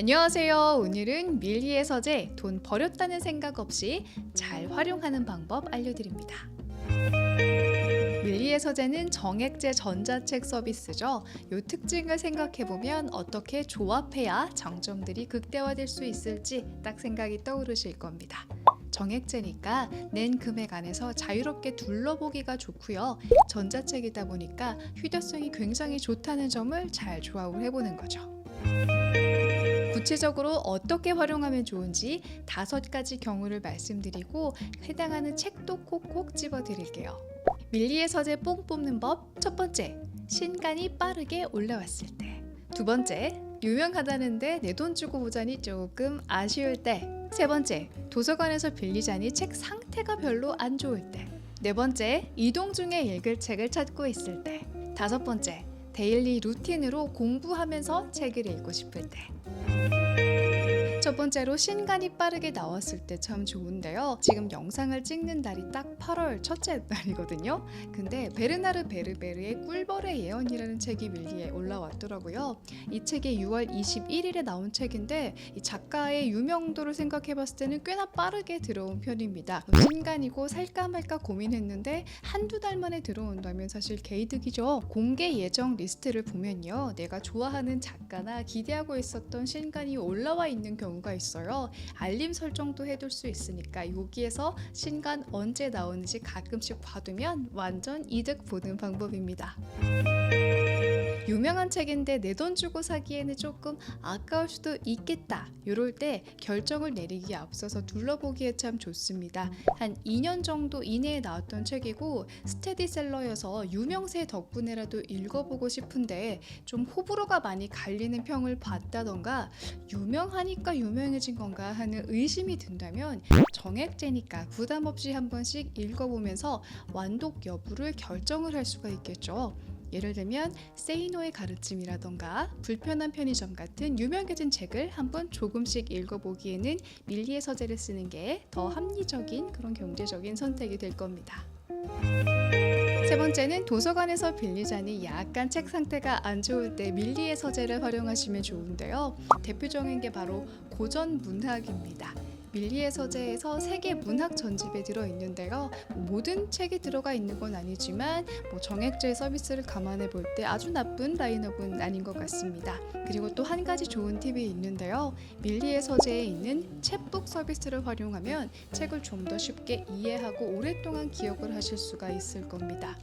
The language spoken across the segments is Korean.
안녕하세요. 오늘은 밀리의 서재 돈 버렸다는 생각 없이 잘 활용하는 방법 알려드립니다. 밀리의 서재는 정액제 전자책 서비스죠. 이 특징을 생각해보면 어떻게 조합해야 장점들이 극대화될 수 있을지 딱 생각이 떠오르실 겁니다. 정액제니까 낸 금액 안에서 자유롭게 둘러보기가 좋고요. 전자책이다 보니까 휴대성이 굉장히 좋다는 점을 잘 조합을 해보는 거죠. 구체적으로 어떻게 활용하면 좋은지 다섯 가지 경우를 말씀드리고 해당하는 책도 콕콕 집어 드릴게요. 밀리의 서재 뽕 뽑는 법 첫 번째, 신간이 빠르게 올라왔을 때. 두 번째, 유명하다는데 내 돈 주고 보자니 조금 아쉬울 때. 세 번째, 도서관에서 빌리자니 책 상태가 별로 안 좋을 때. 네 번째, 이동 중에 읽을 책을 찾고 있을 때. 다섯 번째, 데일리 루틴으로 공부하면서 책을 읽고 싶을 때. 첫 번째로 신간이 빠르게 나왔을 때 참 좋은데요. 지금 영상을 찍는 날이 딱 8월 첫째 날이거든요. 근데 베르나르 베르베르의 꿀벌의 예언이라는 책이 밀리에 올라왔더라고요. 이 책이 6월 21일에 나온 책인데 이 작가의 유명도를 생각해봤을 때는 꽤나 빠르게 들어온 편입니다. 신간이고 살까 말까 고민했는데 한두 달 만에 들어온다면 사실 개이득이죠. 공개 예정 리스트를 보면요. 내가 좋아하는 작가나 기대하고 있었던 신간이 올라와 있는 경우 가 있어요. 알림 설정도 해둘 수 있으니까 여기에서 신간 언제 나오는지 가끔씩 봐두면 완전 이득 보는 방법입니다. 유명한 책인데 내 돈 주고 사기에는 조금 아까울 수도 있겠다. 이럴 때 결정을 내리기에 앞서서 둘러보기에 참 좋습니다. 한 2년 정도 이내에 나왔던 책이고 스테디셀러여서 유명세 덕분에라도 읽어보고 싶은데 좀 호불호가 많이 갈리는 평을 받다던가 유명하니까 유 명해진 건가 하는 의심이 든다면 정액제니까 부담 없이 한 번씩 읽어보면서 완독 여부를 결정을 할 수가 있겠죠. 예를 들면 세이노의 가르침이라던가 불편한 편의점 같은 유명해진 책을 한 번 조금씩 읽어보기에는 밀리의 서재를 쓰는 게 더 합리적인 그런 경제적인 선택이 될 겁니다. 세 번째는 도서관에서 빌리자니 약간 책 상태가 안 좋을 때 밀리의 서재를 활용하시면 좋은데요. 대표적인 게 바로 고전 문학입니다. 밀리의 서재에서 세계 문학 전집에 들어 있는데요. 뭐 모든 책이 들어가 있는 건 아니지만 뭐 정액제 서비스를 감안해 볼 때 아주 나쁜 라인업은 아닌 것 같습니다. 그리고 또 한 가지 좋은 팁이 있는데요. 밀리의 서재에 있는 챗북 서비스를 활용하면 책을 좀 더 쉽게 이해하고 오랫동안 기억을 하실 수가 있을 겁니다.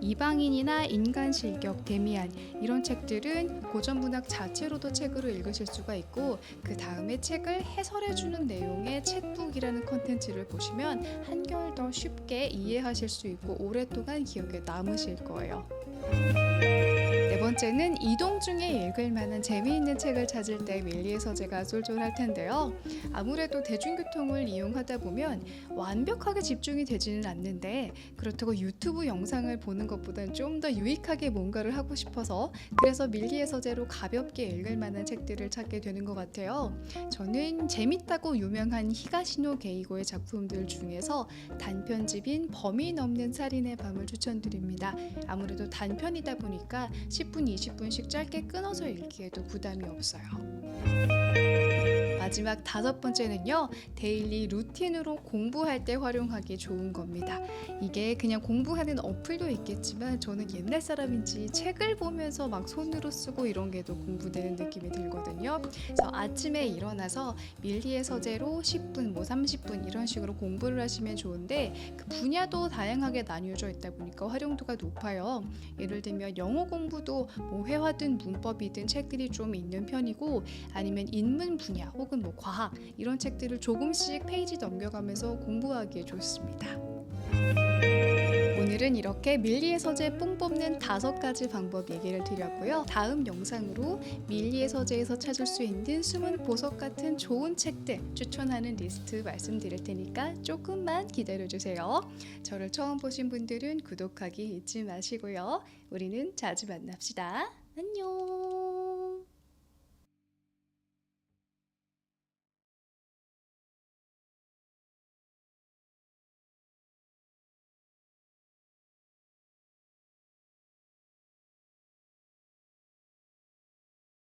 이방인이나 인간 실격, 데미안 이런 책들은 고전 문학 자체로도 책으로 읽으실 수가 있고 그 다음에 책을 해설해 주는 내용 의 챗북이라는 컨텐츠를 보시면 한결 더 쉽게 이해하실 수 있고 오랫동안 기억에 남으실 거예요. 네 번째는 이동 중에 읽을 만한 재미있는 책을 찾을 때 밀리의 서재가 쏠쏠할 텐데요. 아무래도 대중교통을 이용하다 보면 완벽하게 집중이 되지는 않는데 그렇다고 유튜브 영상을 보는 것보다는 좀더 유익하게 뭔가를 하고 싶어서 그래서 밀리의 서재로 가볍게 읽을 만한 책들을 찾게 되는 것 같아요. 저는 재밌다고 유명한 히가시노 게이고의 작품들 중에서 단편집인 범인 넘는 살인의 밤을 추천드립니다. 아무래도 단편이다 보니까 10분, 20분씩 짧게 끊어서 읽기에도 부담이 없어요. 마지막 다섯 번째는요, 데일리 루틴으로 공부할 때 활용하기 좋은 겁니다. 이게 그냥 공부하는 어플도 있겠지만 저는 옛날 사람인지 책을 보면서 막 손으로 쓰고 이런 게 더 공부되는 느낌이 들거든요. 그래서 아침에 일어나서 밀리의 서재로 10분, 뭐 30분 이런 식으로 공부를 하시면 좋은데 그 분야도 다양하게 나뉘어져 있다 보니까 활용도가 높아요. 예를 들면 영어 공부도 뭐 회화든 문법이든 책들이 좀 있는 편이고 아니면 인문 분야 혹은 뭐 과학 이런 책들을 조금씩 페이지 넘겨가면서 공부하기에 좋습니다. 오늘은 이렇게 밀리의 서재 뽕 뽑는 다섯 가지 방법 얘기를 드렸고요. 다음 영상으로 밀리의 서재에서 찾을 수 있는 숨은 보석 같은 좋은 책들 추천하는 리스트 말씀드릴 테니까 조금만 기다려 주세요. 저를 처음 보신 분들은 구독하기 잊지 마시고요. 우리는 자주 만납시다.